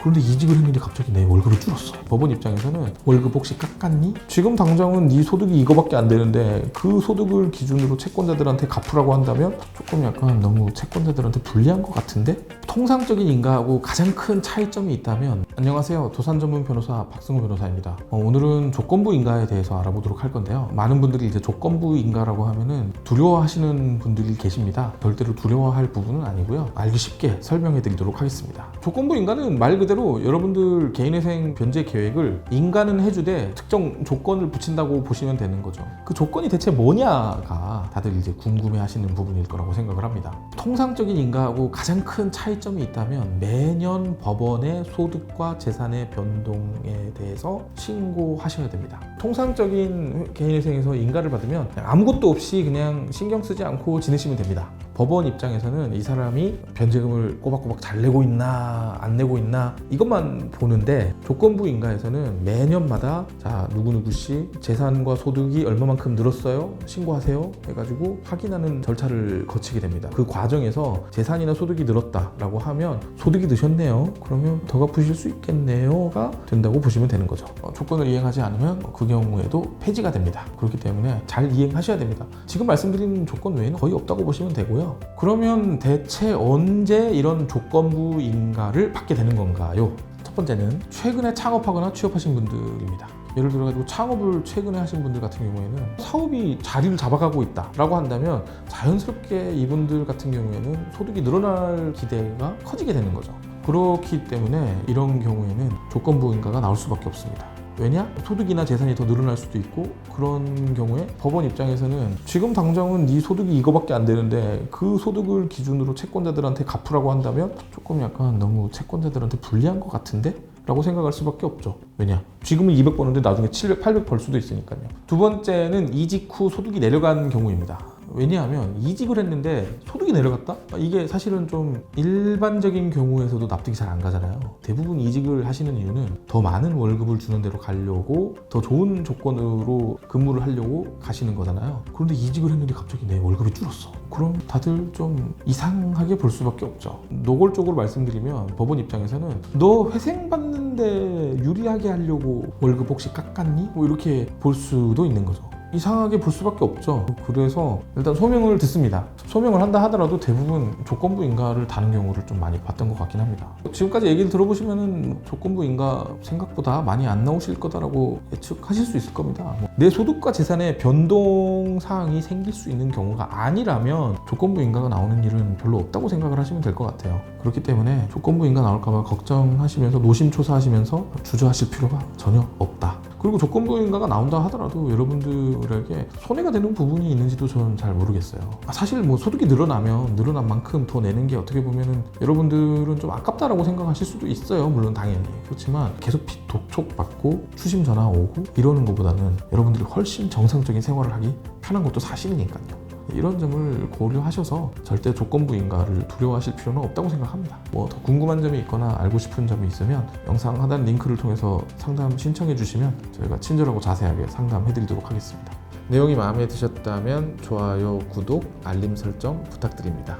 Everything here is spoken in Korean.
그런데 이직을 했는데 갑자기 내 월급이 줄었어. 법원 입장에서는 월급 혹시 깎았니? 지금 당장은 네 소득이 이거밖에 안 되는데 그 소득을 기준으로 채권자들한테 갚으라고 한다면 조금 약간 너무 채권자들한테 불리한 것 같은데? 통상적인 인가하고 가장 큰 차이점이 있다면 안녕하세요. 도산 전문 변호사 박승호 변호사입니다. 어, 오늘은 조건부 인가에 대해서 알아보도록 할 건데요. 많은 분들이 이제 조건부 인가라고 하면은 두려워하시는 분들이 계십니다. 절대로 두려워할 부분은 아니고요. 알기 쉽게 설명해 드리도록 하겠습니다. 조건부 인가는 말 그대로 여러분들 개인회생 변제 계획을 인가는 해주되 특정 조건을 붙인다고 보시면 되는 거죠. 그 조건이 대체 뭐냐가 다들 이제 궁금해 하시는 부분일 거라고 생각을 합니다. 통상적인 인가하고 가장 큰 차이점이 있다면 매년 법원에 소득과 재산의 변동에 대해서 신고하셔야 됩니다. 통상적인 개인회생에서 인가를 받으면 아무것도 없이 그냥 신경 쓰지 않고 지내시면 됩니다. 법원 입장에서는 이 사람이 변제금을 꼬박꼬박 잘 내고 있나 안 내고 있나 이것만 보는데 조건부 인가에서는 매년마다 자 누구누구 씨 재산과 소득이 얼마만큼 늘었어요? 신고하세요? 해가지고 확인하는 절차를 거치게 됩니다. 그 과정에서 재산이나 소득이 늘었다라고 하면 소득이 드셨네요. 그러면 더 갚으실 수 있겠네요가 된다고 보시면 되는 거죠. 어, 조건을 이행하지 않으면 그 경우에도 폐지가 됩니다. 그렇기 때문에 잘 이행하셔야 됩니다. 지금 말씀드린 조건 외에는 거의 없다고 보시면 되고요 그러면 대체 언제 이런 조건부 인가를 받게 되는 건가요? 첫 번째는 최근에 창업하거나 취업하신 분들입니다. 예를 들어가지고 창업을 최근에 하신 분들 같은 경우에는 사업이 자리를 잡아가고 있다라고 한다면 자연스럽게 이분들 같은 경우에는 소득이 늘어날 기대가 커지게 되는 거죠. 그렇기 때문에 이런 경우에는 조건부 인가가 나올 수밖에 없습니다. 왜냐? 소득이나 재산이 더 늘어날 수도 있고 그런 경우에 법원 입장에서는 지금 당장은 네 소득이 이거밖에 안 되는데 그 소득을 기준으로 채권자들한테 갚으라고 한다면 조금 약간 너무 채권자들한테 불리한 것 같은데? 라고 생각할 수밖에 없죠. 왜냐? 지금은 200 버는데 나중에 700, 800 벌 수도 있으니까요. 두 번째는 이직 후 소득이 내려간 경우입니다. 왜냐하면 이직을 했는데 소득이 내려갔다? 이게 사실은 좀 일반적인 경우에서도 납득이 잘 안 가잖아요. 대부분 이직을 하시는 이유는 더 많은 월급을 주는 대로 가려고 더 좋은 조건으로 근무를 하려고 가시는 거잖아요. 그런데 이직을 했는데 갑자기 내 월급이 줄었어. 그럼 다들 좀 이상하게 볼 수밖에 없죠. 노골적으로 말씀드리면 법원 입장에서는 너 회생 받는데 유리하게 하려고 월급 혹시 깎았니? 뭐 이렇게 볼 수도 있는 거죠. 이상하게 볼 수밖에 없죠. 그래서 일단 소명을 듣습니다. 소명을 한다 하더라도 대부분 조건부 인가를 다는 경우를 좀 많이 봤던 것 같긴 합니다. 지금까지 얘기를 들어보시면은 조건부 인가 생각보다 많이 안 나오실 거다라고 예측하실 수 있을 겁니다. 뭐 내 소득과 재산의 변동 사항이 생길 수 있는 경우가 아니라면 조건부 인가가 나오는 일은 별로 없다고 생각을 하시면 될 것 같아요. 그렇기 때문에 조건부 인가 나올까봐 걱정하시면서 노심초사하시면서 주저하실 필요가 전혀 없다. 그리고 조건부 인가가 나온다 하더라도 여러분들에게 손해가 되는 부분이 있는지도 저는 잘 모르겠어요. 아, 사실 뭐 소득이 늘어나면 늘어난 만큼 더 내는 게 어떻게 보면은 여러분들은 좀 아깝다라고 생각하실 수도 있어요. 물론 당연히. 그렇지만 계속 빚 독촉 받고 추심 전화 오고 이러는 것보다는 여러분들이 훨씬 정상적인 생활을 하기 편한 것도 사실이니까요. 이런 점을 고려하셔서 절대 조건부 인가를 두려워하실 필요는 없다고 생각합니다. 뭐 더 궁금한 점이 있거나 알고 싶은 점이 있으면 영상 하단 링크를 통해서 상담 신청해 주시면 저희가 친절하고 자세하게 상담해 드리도록 하겠습니다. 내용이 마음에 드셨다면 좋아요, 구독, 알림 설정 부탁드립니다.